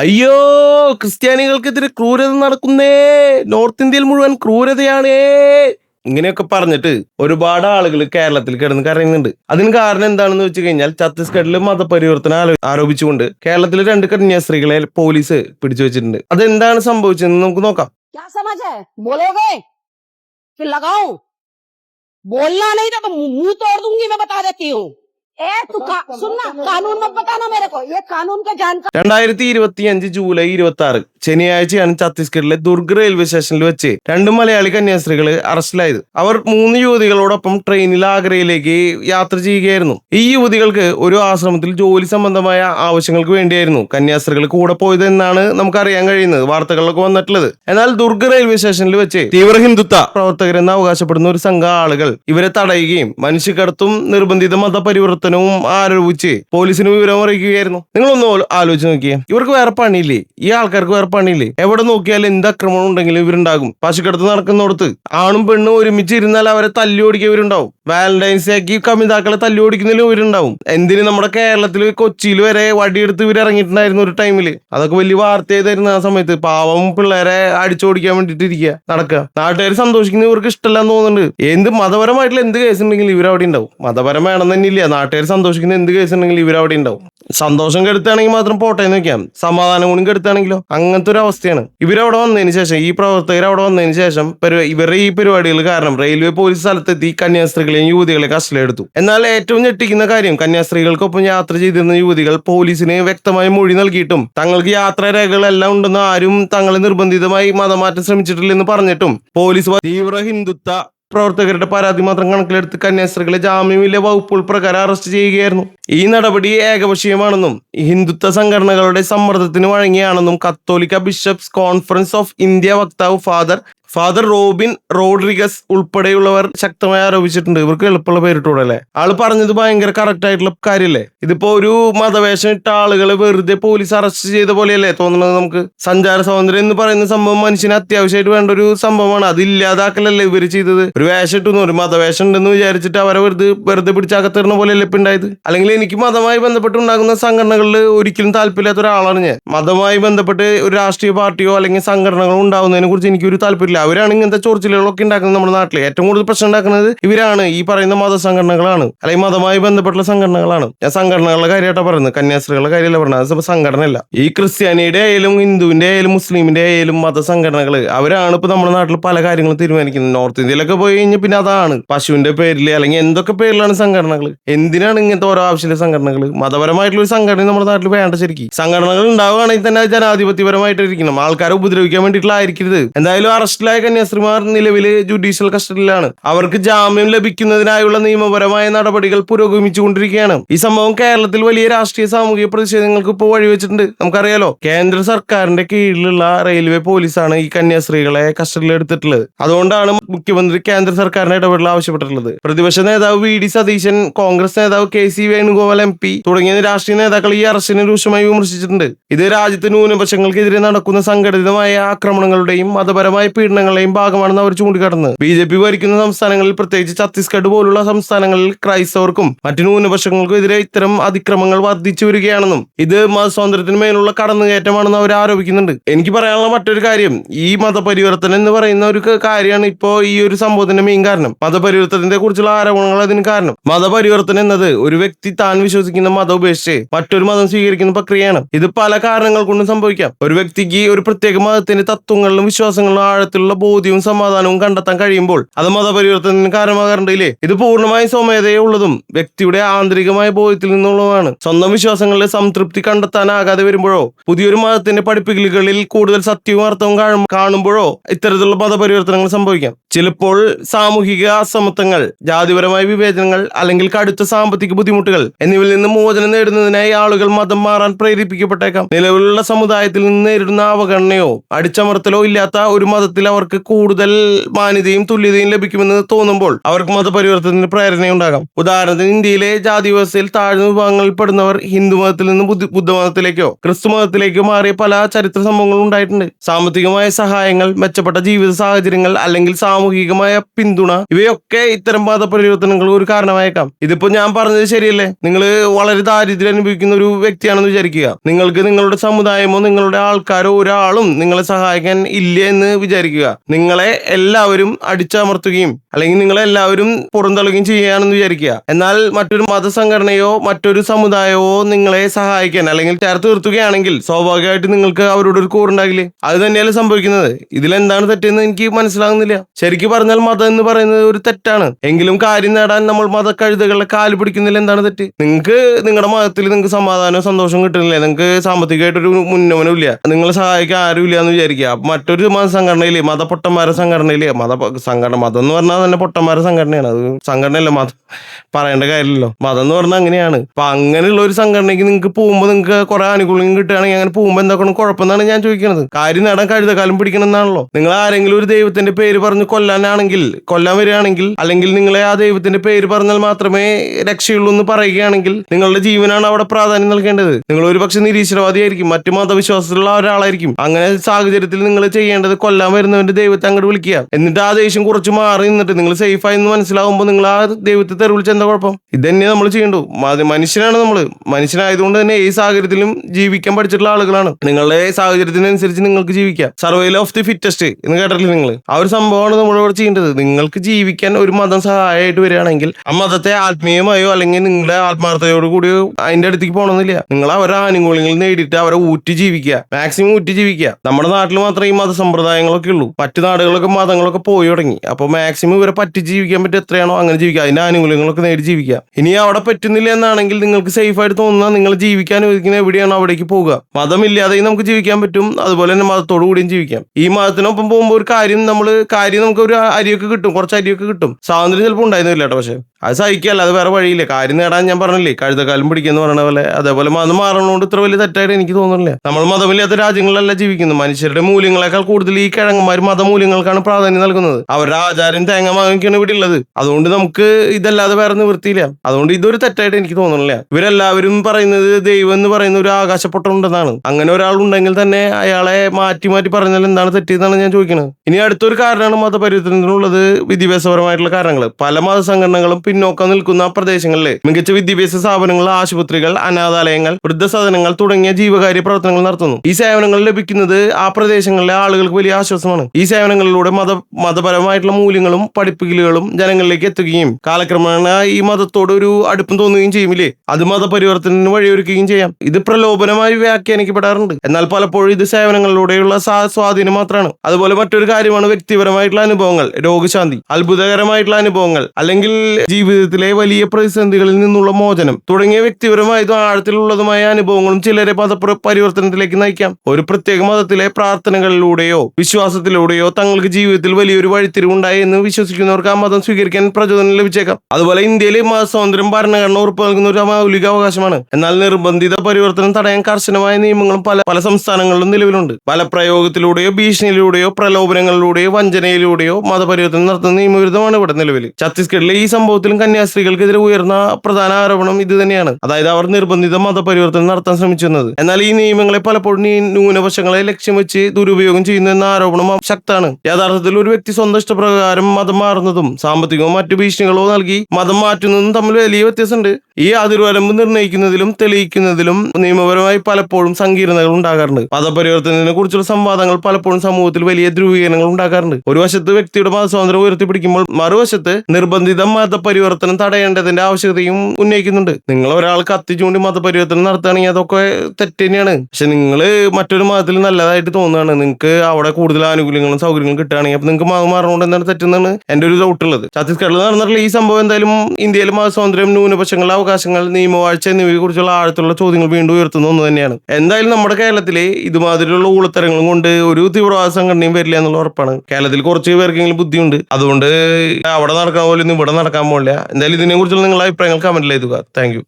അയ്യോ ക്രിസ്ത്യാനികൾക്കെതിരെ ക്രൂരത നടക്കുന്നേ നോർത്ത് ഇന്ത്യയിൽ മുഴുവൻ ക്രൂരതയാണേ ഇങ്ങനെയൊക്കെ പറഞ്ഞിട്ട് ഒരുപാട് ആളുകൾ കേരളത്തിൽ കിടന്ന് കരയുന്നുണ്ട് അതിന് കാരണം എന്താണെന്ന് വെച്ച് കഴിഞ്ഞാൽ ഛത്തീസ്ഗഡിൽ മതപരിവർത്തനം ആലോ- ആരോപിച്ചുകൊണ്ട് കേരളത്തിൽ രണ്ട് കന്യാസ്ത്രീകളെ പോലീസ് പിടിച്ചു വെച്ചിട്ടുണ്ട് അതെന്താണ് സംഭവിച്ചതെന്ന് നമുക്ക് നോക്കാം क्या समझ है बोलोगे कि लगाओ बोलना नहीं था तो मुंह मुंह तोड़ दूंगी मैं बता देती हूँ രണ്ടായിരത്തി ഇരുപത്തി അഞ്ച് ജൂലൈ ഇരുപത്തി ആറ് ശനിയാഴ്ചയാണ് ഛത്തീസ്ഗഡിലെ ദുർഗ് റെയിൽവേ സ്റ്റേഷനിൽ വെച്ച് രണ്ട് മലയാളി കന്യാസ്ത്രീകളെ അറസ്റ്റിലായത്. അവർ മൂന്ന് യുവതികളോടൊപ്പം ട്രെയിനിൽ ആഗ്രയിലേക്ക് യാത്ര ചെയ്യുകയായിരുന്നു. ഈ യുവതികൾക്ക് ഒരു ആശ്രമത്തിൽ ജോലി സംബന്ധമായ ആവശ്യങ്ങൾക്ക് വേണ്ടിയായിരുന്നു കന്യാസ്ത്രീകൾ കൂടെ പോയത് എന്നാണ് നമുക്കറിയാൻ കഴിയുന്നത്. വാർത്തകളിലൊക്കെ വന്നിട്ടുള്ളത്. എന്നാൽ ദുർഗ് റെയിൽവേ സ്റ്റേഷനിൽ വെച്ച് തീവ്ര ഹിന്ദുത്വ പ്രവർത്തകരെന്ന് അവകാശപ്പെടുന്ന ഒരു സംഘം ആളുകൾ ഇവരെ തടയുകയും മനുഷ്യക്കടത്തും നിർബന്ധിത മതപരിവർത്തനം മതപരിവർത്തനവും ആരോപിച്ച് പോലീസിന് വിവരം അറിയിക്കുകയായിരുന്നു. നിങ്ങളൊന്ന് ആലോചിച്ച് നോക്കിയേ. ഇവർക്ക് വേറെ പണിയില്ലേ? ഈ ആൾക്കാർക്ക് വേറെ പണിയില്ലേ? എവിടെ നോക്കിയാലും എന്ത് ആക്രമണം ഉണ്ടെങ്കിലും ഇവരുണ്ടാകും. പശുക്കടത്ത് നടക്കുന്നിടത്ത് ആണും പെണ്ണും ഒരുമിച്ച് ഇരുന്നാൽ അവരെ തല്ലി ഓടിക്കവരുണ്ടാവും വാലന്റൈൻസ് ഡേക്ക് കമിതാക്കളെ തല്ലി ഓടിക്കുന്നതിലും ഇവരുണ്ടാവും. എന്തിന് നമ്മുടെ കേരളത്തിൽ കൊച്ചിയിൽ വരെ വടിയെടുത്ത് ഇവർ ഇറങ്ങിയിട്ടുണ്ടായിരുന്നു ഒരു ടൈമിൽ അതൊക്കെ വലിയ വാർത്തയായിരുന്നു ആ സമയത്ത്. പാവം പിള്ളേരെ അടിച്ചോടിക്കാൻ വേണ്ടിട്ട് ഇരിക്കുക നടക്കുക. നാട്ടുകാർ സന്തോഷിക്കുന്ന ഇവർക്ക് ഇഷ്ടമല്ലെന്ന് തോന്നുന്നുണ്ട്. എന്ത് മതപരമായിട്ടുള്ള എന്ത് കേസ് ഉണ്ടെങ്കിലും ഇവർ അവിടെ ഉണ്ടാവും. മതപരം വേണം തന്നെ ഇല്ല നാട്ടുകാർ സന്തോഷിക്കുന്ന എന്ത് കേസ് ഉണ്ടെങ്കിലും ഇവരവിടെ ഉണ്ടാവും. സന്തോഷം കെടുത്താണെങ്കിൽ മാത്രം പോട്ടെ എന്ന് വെക്കാം സമാധാനം കൂടി കെടുത്താണെങ്കിലോ അങ്ങനത്തെ ഒരു അവസ്ഥയാണ്. ഇവരവിടെ വന്നതിന് ശേഷം ഈ പ്രവർത്തകർ അവിടെ വന്നതിന് ശേഷം പരി- ഇവരുടെ ഈ പരിപാടികൾ കാരണം റെയിൽവേ പോലീസ് സ്ഥലത്തെത്തി കന്യാസ്ത്രീകളെയും യുവതികളെ കസ്റ്റഡിയിലെടുത്തു എന്നാൽ ഏറ്റവും ഞെട്ടിക്കുന്ന കാര്യം കന്യാസ്ത്രീകൾക്കൊപ്പം യാത്ര ചെയ്തിരുന്ന യുവതികൾ പോലീസിന് വ്യക്തമായ മൊഴി നൽകിയിട്ടും തങ്ങൾക്ക് യാത്രാ രേഖകളെല്ലാം ഉണ്ടെന്ന് ആരും തങ്ങളെ നിർബന്ധിതമായി മതമാറ്റം ശ്രമിച്ചിട്ടില്ലെന്ന് പറഞ്ഞിട്ടും പോലീസ് തീവ്ര ഹിന്ദുത്വ പ്രവർത്തകരുടെ പരാതി മാത്രം കണക്കിലെടുത്ത് കന്യാസ്ത്രീകളെ ജാമ്യമില്ല വകുപ്പുകൾ പ്രകാരം അറസ്റ്റ് ചെയ്യുകയായിരുന്നു. ഈ നടപടി ഏകപക്ഷീയമാണെന്നും ഹിന്ദുത്വ സംഘടനകളുടെ സമ്മർദ്ദത്തിന് വഴങ്ങിയാണെന്നും കത്തോലിക്ക ബിഷപ്സ് കോൺഫറൻസ് ഓഫ് ഇന്ത്യ വക്താവ് ഫാദർ ഫാദർ റോബിൻ റോഡ്രിഗസ് ഉൾപ്പെടെയുള്ളവർ ശക്തമായി ആരോപിച്ചിട്ടുണ്ട്. ഇവർക്ക് എളുപ്പമുള്ള പേരിട്ടൂടല്ലേ ആൾ പറഞ്ഞത് ഭയങ്കര കറക്റ്റ് ആയിട്ടുള്ള കാര്യല്ലേ ഇതിപ്പോ ഒരു മതവേഷം ഇട്ട ആളുകളെ വെറുതെ പോലീസ് അറസ്റ്റ് ചെയ്ത പോലെയല്ലേ തോന്നുന്നത് നമുക്ക്? സഞ്ചാര സ്വാതന്ത്ര്യം എന്ന് പറയുന്ന സംഭവം മനുഷ്യന് അത്യാവശ്യമായിട്ട് വേണ്ട ഒരു സംഭവമാണ്. അത് ഇല്ലാതാക്കലല്ലേ ഇവർ ചെയ്തത്? ഒരു വേഷം ഇട്ടുന്നു ഒരു മതവേഷം ഉണ്ടെന്ന് വിചാരിച്ചിട്ട് അവരെ വെറുതെ വെറുതെ പിടിച്ച് അകത്തിടുന്ന പോലെയല്ലേ ഇപ്പൊ ഉണ്ടായത്? അല്ലെങ്കിൽ എനിക്ക് മതമായി ബന്ധപ്പെട്ടുണ്ടാകുന്ന സംഘടനകളിൽ ഒരിക്കലും താല്പര്യമില്ലാത്ത ഒരാളാണ് ഞാൻ. മതമായി ബന്ധപ്പെട്ട് ഒരു രാഷ്ട്രീയ പാർട്ടിയോ അല്ലെങ്കിൽ സംഘടനകളോ ഉണ്ടാകുന്നതിനെ കുറിച്ച് എനിക്കൊരു താല്പര്യമില്ല. അവരാണ് ഇങ്ങനത്തെ ചോർച്ചിലുകളൊക്കെ ഉണ്ടാക്കുന്നത് നമ്മുടെ നാട്ടിൽ ഏറ്റവും കൂടുതൽ പ്രശ്നം ഉണ്ടാക്കുന്നത് ഇവരാണ്. ഈ പറയുന്ന മതസംഘടനകളാണ്. അല്ലെങ്കിൽ മതമായി ബന്ധപ്പെട്ടുള്ള സംഘടനകളാണ്. ഞാൻ സംഘടനകളുടെ കാര്യമായിട്ടാണ് പറയുന്നത്. കന്യാസ്ത്രീകളുടെ കാര്യമല്ല പറഞ്ഞത്. അത് സംഘടനയല്ല. ഈ ക്രിസ്ത്യാനിയുടെ ആയാലും ഹിന്ദുവിന്റെ ആയാലും മുസ്ലിമിന്റെ ആയാലും മതസംഘടനകൾ അവരാണ് ഇപ്പൊ നമ്മുടെ നാട്ടിൽ പല കാര്യങ്ങളും തീരുമാനിക്കുന്നത്. നോർത്ത് ഇന്ത്യയിലൊക്കെ പോയി കഴിഞ്ഞാൽ പിന്നെ അതാണ്. പശുവിന്റെ പേരിൽ അല്ലെങ്കിൽ എന്തൊക്കെ പേരിലാണ് സംഘടനകൾ എന്തിനാണ് ഇങ്ങനത്തെ ഓരോ ആവശ്യമില്ല സംഘടനകൾ മതപരമായിട്ടുള്ള ഒരു സംഘടന നമ്മുടെ നാട്ടിൽ വേണ്ട ശരിക്കും. സംഘടനകൾ ഉണ്ടാവുകയാണെങ്കിൽ തന്നെ ജനാധിപത്യപരമായിട്ട് ഇരിക്കണം ആൾക്കാരെ ഉപദ്രവിക്കാൻ വേണ്ടിയിട്ടുള്ള ആയിരിക്കരുത്. എന്തായാലും അറസ്റ്റിലായ കന്യാസ്ത്രീമാർ നിലവിൽ ജുഡീഷ്യൽ കസ്റ്റഡിയിലാണ് അവർക്ക് ജാമ്യം ലഭിക്കുന്നതിനായുള്ള നിയമപരമായ നടപടികൾ പുരോഗമിച്ചുകൊണ്ടിരിക്കുകയാണ്. ഈ സംഭവം കേരളത്തിൽ വലിയ രാഷ്ട്രീയ സാമൂഹിക പ്രതിഷേധങ്ങൾക്ക് ഇപ്പോൾ വഴിവെച്ചിട്ടുണ്ട്. നമുക്കറിയാലോ കേന്ദ്ര സർക്കാരിന്റെ കീഴിലുള്ള റെയിൽവേ പോലീസാണ് ഈ കന്യാസ്ത്രീകളെ കസ്റ്റഡിയിൽ എടുത്തിട്ടുള്ളത്. അതുകൊണ്ടാണ് മുഖ്യമന്ത്രി കേന്ദ്ര സർക്കാരിന്റെ ഇടപെടൽ ആവശ്യപ്പെട്ടിട്ടുള്ളത്. പ്രതിപക്ഷ നേതാവ് വി ഡി സതീശൻ കോൺഗ്രസ് നേതാവ് K C Venugopal M P തുടങ്ങിയ രാഷ്ട്രീയ നേതാക്കൾ ഈ അറസ്റ്റിനെ രൂക്ഷമായി വിമർശിച്ചിട്ടുണ്ട്. ഇത് രാജ്യത്ത് ന്യൂനപക്ഷങ്ങൾക്കെതിരെ നടക്കുന്ന സംഘടിതമായ ആക്രമണങ്ങളുടെയും മതപരമായ പീഡനങ്ങളുടെയും ഭാഗമാണെന്ന് അവർ ചൂണ്ടിക്കാട്ടുന്നത്. ബി ജെ പി ഭരിക്കുന്ന സംസ്ഥാനങ്ങളിൽ പ്രത്യേകിച്ച് ഛത്തീസ്ഗഡ് പോലുള്ള സംസ്ഥാനങ്ങളിൽ ക്രൈസ്തവർക്കും മറ്റു ന്യൂനപക്ഷങ്ങൾക്കും എതിരെ ഇത്തരം അതിക്രമങ്ങൾ വർദ്ധിച്ചു വരികയാണെന്നും ഇത് മതസ്വാതന്ത്ര്യത്തിന് മേലുള്ള കടന്നുകയറ്റമാണെന്ന് അവർ ആരോപിക്കുന്നുണ്ട്. എനിക്ക് പറയാനുള്ള മറ്റൊരു കാര്യം ഈ മതപരിവർത്തനം എന്ന് പറയുന്ന ഒരു കാര്യമാണ് ഇപ്പോ ഈ ഒരു സംഭവത്തിന്റെ മെയിൻ കാരണം. മതപരിവർത്തനത്തെ കുറിച്ചുള്ള ആരോപണങ്ങൾ അതിന് കാരണം. മതപരിവർത്തനം എന്നത് ഒരു വ്യക്തി താൻ വിശ്വസിക്കുന്ന മതം ഉപേക്ഷിച്ച് മറ്റൊരു മതം സ്വീകരിക്കുന്ന പ്രക്രിയയാണ്. ഇത് പല കാരണങ്ങൾ കൊണ്ടും സംഭവിക്കാം. ഒരു വ്യക്തിക്ക് ഒരു പ്രത്യേക മതത്തിന്റെ തത്വങ്ങളിലും വിശ്വാസങ്ങളിലും ആഴത്തിലുള്ള ബോധ്യവും സമാധാനവും കണ്ടെത്താൻ കഴിയുമ്പോൾ അത് മതപരിവർത്തനത്തിന് കാരണമാകാറുണ്ടല്ലേ? ഇത് പൂർണമായും സ്വമേധയുള്ളതും വ്യക്തിയുടെ ആന്തരികമായ ബോധ്യത്തിൽ നിന്നുള്ളതുമാണ്. സ്വന്തം വിശ്വാസങ്ങളിലെ സംതൃപ്തി കണ്ടെത്താനാകാതെ വരുമ്പോഴോ പുതിയൊരു മതത്തിന്റെ പഠിപ്പിക്കലുകളിൽ കൂടുതൽ സത്യവും അർത്ഥവും കാണുമ്പോഴോ ഇത്തരത്തിലുള്ള മതപരിവർത്തനങ്ങൾ സംഭവിക്കാം. ചിലപ്പോൾ സാമൂഹിക അസമത്വങ്ങൾ ജാതിപരമായ വിവേചനങ്ങൾ അല്ലെങ്കിൽ കടുത്ത സാമ്പത്തിക ബുദ്ധിമുട്ടുകൾ എന്നിവയിൽ നിന്ന് മോചനം നേടുന്നതിനായി ആളുകൾ മതം മാറാൻ പ്രേരിപ്പിക്കപ്പെട്ടേക്കാം. നിലവിലുള്ള സമുദായത്തിൽ നിന്ന് നേരിടുന്ന അവഗണനയോ അടിച്ചമർത്തലോ ഇല്ലാത്ത ഒരു മതത്തിൽ അവർക്ക് കൂടുതൽ മാന്യതയും തുല്യതയും ലഭിക്കുമെന്ന് തോന്നുമ്പോൾ അവർക്ക് മതപരിവർത്തനത്തിന് പ്രേരണയുണ്ടാകാം. ഉദാഹരണത്തിന് ഇന്ത്യയിലെ ജാതി വ്യവസ്ഥയിൽ താഴ്ന്ന വിഭാഗങ്ങളിൽപ്പെടുന്നവർ ഹിന്ദു മതത്തിൽ നിന്ന് ബുദ്ധ- ബുദ്ധമതത്തിലേക്കോ ക്രിസ്തു മതത്തിലേക്കോ മാറിയ പല ചരിത്ര സംഭവങ്ങളും ഉണ്ടായിട്ടുണ്ട്. സാമ്പത്തികമായ സഹായങ്ങൾ മെച്ചപ്പെട്ട ജീവിത സാഹചര്യങ്ങൾ അല്ലെങ്കിൽ സാമൂഹികമായ പിന്തുണ ഇവയൊക്കെ ഇത്തരം പാത മതപരിവർത്തനങ്ങൾക്ക് ഒരു കാരണമായേക്കാം. ഇതിപ്പോ ഞാൻ പറഞ്ഞത് ശരിയല്ലേ? നിങ്ങൾ വളരെ ദാരിദ്ര്യം അനുഭവിക്കുന്ന ഒരു വ്യക്തിയാണെന്ന് വിചാരിക്കുക. നിങ്ങൾക്ക് നിങ്ങളുടെ സമുദായമോ നിങ്ങളുടെ ആൾക്കാരോ ഒരാളും നിങ്ങളെ സഹായിക്കാൻ ഇല്ല എന്ന് വിചാരിക്കുക. നിങ്ങളെ എല്ലാവരും അടിച്ചമർത്തുകയും അല്ലെങ്കിൽ നിങ്ങളെ എല്ലാവരും പുറന്തള്ളുകയും ചെയ്യുകയാണെന്ന് വിചാരിക്കുക. എന്നാൽ മറ്റൊരു മതസംഘടനയോ മറ്റൊരു സമുദായമോ നിങ്ങളെ സഹായിക്കാൻ അല്ലെങ്കിൽ ചേർത്ത് നിർത്തുകയാണെങ്കിൽ സ്വാഭാവികമായിട്ട് നിങ്ങൾക്ക് അവരോട് ഒരു കൂറുണ്ടാകില്ലേ? അത് തന്നെയല്ലേ സംഭവിക്കുന്നത്. ഇതിലെന്താണ് തെറ്റെന്ന് എനിക്ക് മനസ്സിലാകുന്നില്ല. ശരിക്കും പറഞ്ഞാൽ മതം എന്ന് പറയുന്നത് ഒരു തെറ്റാണ്. എങ്കിലും കാര്യം നേടാൻ നമ്മൾ മതക്കഴുതകളുടെ കാൽ പിടിക്കുന്നില്ല. എന്താണ് തെറ്റ്? നിങ്ങൾക്ക് നിങ്ങളുടെ മതത്തിൽ നിങ്ങൾക്ക് സമാധാനവും സന്തോഷം കിട്ടുന്നില്ല. നിങ്ങൾക്ക് സാമ്പത്തികമായിട്ടൊരു മുന്നമനം ഇല്ല നിങ്ങളെ സഹായിക്കാൻ ആരും ഇല്ല എന്ന് വിചാരിക്കുക. അപ്പൊ മറ്റൊരു മത സംഘടനയിൽ മതപൊട്ടന്മാരെ സംഘടനയില്ലേ? മത സംഘടന മതം എന്ന് പറഞ്ഞാൽ തന്നെ പൊട്ടന്മാരെ സംഘടനയാണ്. അത് സംഘടനയല്ല മതം. പറയേണ്ട കാര്യമില്ലല്ലോ. മതം എന്ന് പറഞ്ഞാൽ അങ്ങനെയാണ്. അപ്പൊ അങ്ങനെയുള്ള ഒരു സംഘടനയ്ക്ക് നിങ്ങൾക്ക് പോകുമ്പോൾ നിങ്ങൾക്ക് കുറെ ആനുകൂല്യം കിട്ടുകയാണെങ്കിൽ അങ്ങനെ പോകുമ്പോൾ എന്തൊക്കെ കുഴപ്പമെന്നാണ് ഞാൻ ചോദിക്കുന്നത്. കാര്യം നേടാൻ കഴുതക്കാലം പിടിക്കണം എന്നാണല്ലോ. നിങ്ങൾ ആരെങ്കിലും ഒരു ദൈവത്തിന്റെ പേര് പറഞ്ഞ് കൊല്ലാനാണെങ്കിൽ കൊല്ലാൻ വരികയാണെങ്കിൽ അല്ലെങ്കിൽ നിങ്ങളെ ആ ദൈവത്തിന്റെ പേര് പറഞ്ഞാൽ മാത്രമേ രക്ഷയുള്ളൂ എന്ന് പറയുകയാണെങ്കിൽ നിങ്ങളുടെ ജീവനാണ് അവിടെ പ്രാധാന്യം നൽകേണ്ടത്. നിങ്ങൾ ഒരു പക്ഷെ നിരീശ്വരവാദിയായിരിക്കും മറ്റു മതവിശ്വാസത്തിലുള്ള ഒരാളായിരിക്കും. അങ്ങനെ സാഹചര്യത്തിൽ നിങ്ങൾ ചെയ്യേണ്ടത് കൊല്ലാൻ വരുന്നവന്റെ ദൈവത്തെ അങ്ങോട്ട് വിളിക്കുക. എന്നിട്ട് ആ ദേഷ്യം കുറച്ച് മാറി നിന്നിട്ട് നിങ്ങൾ സേഫായി എന്ന് മനസ്സിലാവുമ്പോൾ നിങ്ങൾ ആ ദൈവത്തെ തെറി വിളിച്ച എന്താ കുഴപ്പം. ഇത് തന്നെ നമ്മൾ ചെയ്യേണ്ടു. മനുഷ്യനാണ് നമ്മൾ മനുഷ്യനായതുകൊണ്ട് തന്നെ ഈ സാഹചര്യത്തിലും ജീവിക്കാൻ പഠിച്ചിട്ടുള്ള ആളുകളാണ്. നിങ്ങളുടെ സാഹചര്യത്തിനനുസരിച്ച് നിങ്ങൾക്ക് ജീവിക്കാം. സർവൈവൽ ഓഫ് ദി ഫിറ്റസ്റ്റ് എന്ന് കേട്ടിട്ടില്ല നിങ്ങൾ ആ ഒരു സംഭവമാണ് നമ്മളിവിടെ ചെയ്യേണ്ടത്? നിങ്ങൾക്ക് ജീവിക്കാൻ ഒരു മതം സഹായമായിട്ട് വരികയാണെങ്കിൽ ആ മതത്തെ ആത്മീയമായോ അല്ലെങ്കിൽ നിങ്ങളുടെ ആത്മാർത്ഥതയോട് കൂടിയോ അതിന്റെ അടുത്തേക്ക് പോകണമെന്നില്ല. നിങ്ങൾ അവരെ ആനുകൂല്യങ്ങൾ നേടിയിട്ട് അവരെ ഊറ്റി ജീവിക്കുക. മാക്സിമം ഊറ്റി ജീവിക്കുക. നമ്മുടെ നാട്ടിൽ മാത്രമേ ഈ മതസമ്പ്രദായങ്ങളൊക്കെ ഉള്ളൂ. മറ്റു നാടുകളൊക്കെ മതങ്ങളൊക്കെ പോയി തുടങ്ങി. അപ്പോൾ മാക്സിമം ഇവരെ പറ്റി ജീവിക്കാൻ പറ്റും എത്രയാണോ അങ്ങനെ ജീവിക്കുക. അതിന്റെ ആനുകൂല്യങ്ങളൊക്കെ നേടി ജീവിക്കുക. ഇനി അവിടെ പറ്റുന്നില്ല എന്നാണെങ്കിൽ നിങ്ങൾക്ക് സേഫ് ആയിട്ട് തോന്നുന്ന നിങ്ങൾ ജീവിക്കാൻ അനുവദിക്കുന്ന എവിടെയാണോ അവിടേക്ക് പോകുക മതമില്ലാതെയും നമുക്ക് ജീവിക്കാൻ പറ്റും. അതുപോലെ തന്നെ മതത്തോടു കൂടിയും ജീവിക്കാം. ഈ മതത്തിനൊപ്പം പോകുമ്പോൾ ഒരു കാര്യം നമ്മൾ കാര്യം നമുക്ക് ഒരു അരിയൊക്കെ കിട്ടും കുറച്ച് അരിയൊക്കെ കിട്ടും. സ്വാതന്ത്ര്യം ചിലപ്പോൾ ഉണ്ടായിരുന്നില്ല കേട്ടോ പക്ഷെ. അത് സഹിക്കല്ല അത് വേറെ വഴിയില്ല. കാര്യം നേടാൻ ഞാൻ പറഞ്ഞില്ലേ കഴുതക്കാലം പിടിക്കുന്ന പറഞ്ഞ പോലെ. അതേപോലെ മതം മാറണോണ്ട് ഇത്ര വലിയ തെറ്റായിട്ട് എനിക്ക് തോന്നുന്നില്ല. നമ്മൾ മതമില്ലാത്ത രാജ്യങ്ങളിലല്ല ജീവിക്കുന്നത് മനുഷ്യരുടെ മൂല്യങ്ങളെക്കാൾ കൂടുതൽ ഈ കിഴങ്ങന്മാർ മതമൂല്യങ്ങൾക്കാണ് പ്രാധാന്യം നൽകുന്നത്. അവരുടെ ആചാരം തേങ്ങ വാങ്ങിക്കാണ് ഇവിടെ ഉള്ളത്. അതുകൊണ്ട് നമുക്ക് ഇതല്ലാതെ വേറെ നിവൃത്തിയില്ല. അതുകൊണ്ട് ഇതൊരു തെറ്റായിട്ട് എനിക്ക് തോന്നുന്നില്ല. ഇവരെല്ലാവരും പറയുന്നത് ദൈവം എന്ന് പറയുന്ന ഒരു ആകാശപ്പൊട്ടം ഉണ്ടെന്നാണ് അങ്ങനെ ഒരാൾ ഉണ്ടെങ്കിൽ തന്നെ അയാളെ മാറ്റി മാറ്റി പറഞ്ഞാൽ എന്താണ് തെറ്റിയെന്നാണ് ഞാൻ ചോദിക്കുന്നത് ഇനി അടുത്തൊരു കാരണമാണ് മതപരിവർത്തനത്തിനുള്ളത് വിദ്യാഭ്യാസപരമായിട്ടുള്ള കാരണങ്ങൾ പല മതസംഘടനകളും പിന്നോക്കം നിൽക്കുന്ന പ്രദേശങ്ങളിൽ മികച്ച വിദ്യാഭ്യാസ സ്ഥാപനങ്ങൾ ആശുപത്രികൾ അനാഥാലയങ്ങൾ വൃദ്ധസദനങ്ങൾ തുടങ്ങിയ ജീവകാര്യ പ്രവർത്തനങ്ങൾ നടത്തുന്നു. ഈ സേവനങ്ങൾ ലഭിക്കുന്നത് ആ പ്രദേശങ്ങളിലെ ആളുകൾക്ക് വലിയ ആശ്വാസമാണ്. ഈ സേവനങ്ങളിലൂടെ മത മതപരമായിട്ടുള്ള മൂല്യങ്ങളും പഠിപ്പിക്കലുകളും ജനങ്ങളിലേക്ക് എത്തുകയും കാലക്രമേണ ഈ മതത്തോട് ഒരു അടുപ്പം തോന്നുകയും ചെയ്യുമില്ലേ? അത് മതപരിവർത്തനത്തിന് വഴിയൊരുക്കുകയും ചെയ്യാം. ഇത് പ്രലോഭനമായി വ്യാഖ്യാനിക്കപ്പെടാറുണ്ട്. എന്നാൽ പലപ്പോഴും ഇത് സേവനങ്ങളിലൂടെയുള്ള സ്വാധീനം മാത്രമാണ് അതുപോലെ മറ്റൊരു കാര്യമാണ് വ്യക്തിപരമായിട്ടുള്ള അനുഭവങ്ങൾ രോഗശാന്തി അത്ഭുതകരമായിട്ടുള്ള അനുഭവങ്ങൾ അല്ലെങ്കിൽ ജീവിതത്തിലെ വലിയ പ്രതിസന്ധികളിൽ നിന്നുള്ള മോചനം തുടങ്ങിയ വ്യക്തിപരമായതും ആഴത്തിലുള്ളതുമായ അനുഭവങ്ങളും ചിലരെ മത പരിവർത്തനത്തിലേക്ക് നയിക്കാം. ഒരു പ്രത്യേക മതത്തിലെ പ്രാർത്ഥനകളിലൂടെയോ വിശ്വാസത്തിലൂടെയോ തങ്ങൾക്ക് ജീവിതത്തിൽ വലിയൊരു വഴിത്തിരിവുണ്ടായി എന്ന് വിശ്വസിക്കുന്നവർക്ക് ആ മതം സ്വീകരിക്കാൻ പ്രചോദനം ലഭിച്ചേക്കാം. അതുപോലെ ഇന്ത്യയിലെ മതസ്വാതന്ത്ര്യം ഭരണഘടന ഉറപ്പു നൽകുന്ന ഒരു മൗലിക അവകാശമാണ്. എന്നാൽ നിർബന്ധിത പരിവർത്തനം തടയാൻ കർശനമായ നിയമങ്ങളും പല പല സംസ്ഥാനങ്ങളിലും നിലവിലുണ്ട്. പല പ്രയോഗത്തിലൂടെയോ ഭീഷണിയിലൂടെയോ പ്രലോഭനങ്ങളിലൂടെയോ വഞ്ചനയിലൂടെയോ മതപരിവർത്തനം നടത്തുന്ന നിയമവിരുദ്ധമാണ് ഇവിടെ നിലവിൽ ഛത്തീസ്ഗഡിലെ ഈ സംഭവത്തിലും കന്യാസ്ത്രീകൾക്കെതിരെ ഉയർന്ന പ്രധാന ആരോപണം ഇത് തന്നെയാണ്. അതായത് അവർ നിർബന്ധിത മതപരിവർത്തനം നടത്താൻ ശ്രമിച്ചിരുന്നത്. എന്നാൽ ഈ നിയമങ്ങളെ പലപ്പോഴും ഈ ന്യൂനപക്ഷങ്ങളെ ലക്ഷ്യം വെച്ച് ദുരുപയോഗം ചെയ്യുന്നു എന്ന ആരോപണം ശക്തമാണ്. യഥാർത്ഥത്തിൽ ഒരു വ്യക്തി സ്വന്തം ഇഷ്ടപ്രകാരം മതം മാറുന്നതും സാമ്പത്തികമോ മറ്റു ഭീഷണികളോ നൽകി മതം മാറ്റുന്നതും തമ്മിൽ വലിയ വ്യത്യാസമുണ്ട്. ഈ അതിർവരമ്പ് നിർണയിക്കുന്നതിലും തെളിയിക്കുന്നതിലും നിയമപരമായി പലപ്പോഴും സങ്കീർണതകൾ ഉണ്ടാകാറുണ്ട്. മതപരിവർത്തനത്തിനെ കുറിച്ചുള്ള സംവാദങ്ങൾ പലപ്പോഴും സമൂഹത്തിൽ വലിയ ധ്രുവീകരണങ്ങൾ ഉണ്ടാകാറുണ്ട്. ഒരു വശത്ത് വ്യക്തിയുടെ മതസ്വാതന്ത്ര്യം ഉയർത്തിപ്പിടിക്കുമ്പോൾ മറുവശത്ത് നിർബന്ധിത മതപരിവർത്തനം തടയേണ്ടതിന്റെ ആവശ്യകതയും ഉന്നയിക്കുന്നുണ്ട്. നിങ്ങൾ ഒരാൾ കത്തി ചൂണ്ടി മതപരിവർത്തനം നടത്തുകയാണെങ്കിൽ അതൊക്കെ തെറ്റ് തന്നെയാണ്. പക്ഷെ നിങ്ങൾ മറ്റൊരു മതത്തിൽ നല്ലതായിട്ട് തോന്നുകയാണ്. നിങ്ങൾക്ക് അവിടെ കൂടുതൽ ആനുകൂല്യങ്ങളും സൗകര്യങ്ങളും കിട്ടുകയാണെങ്കിൽ അപ്പൊ നിങ്ങൾക്ക് മതം മാറുന്നുണ്ട് എന്താണ് തെറ്റെന്നാണ് എന്റെ ഒരു ഡൗട്ട് ഉള്ളത്. ഛത്തീസ്ഗഡിൽ നടന്നിട്ടുള്ള ഈ സംഭവം എന്തായാലും ഇന്ത്യയിലെ മതസ്വാതന്ത്ര്യം ന്യൂനപക്ഷങ്ങളുടെ അവകാശങ്ങൾ നിയമവാഴ്ച എന്നിവയെ കുറിച്ചുള്ള ആഴത്തുള്ള ചോദ്യങ്ങൾ വീണ്ടും ഉയർത്തുന്ന ഒന്ന് തന്നെയാണ്. എന്തായാലും നമ്മുടെ കേരളത്തിലെ ഇതുമാതിരിയുള്ള ഊളത്തരങ്ങളും കൊണ്ട് ഒരു തീവ്രവാദ സംഘടനയും വരില്ല എന്നുള്ള ഉറപ്പാണ്. കേരളത്തിൽ കുറച്ച് പേർക്കെങ്കിലും ബുദ്ധിയുണ്ട്. അതുകൊണ്ട് അവിടെ നടക്കാൻ പോലും ഇവിടെ നടക്കാൻ പോകില്ല എന്തായാലും ഇതിനെ കുറിച്ചുള്ള നിങ്ങളുടെ അഭിപ്രായങ്ങൾ കമന്റിൽ എഴുതുക. താങ്ക്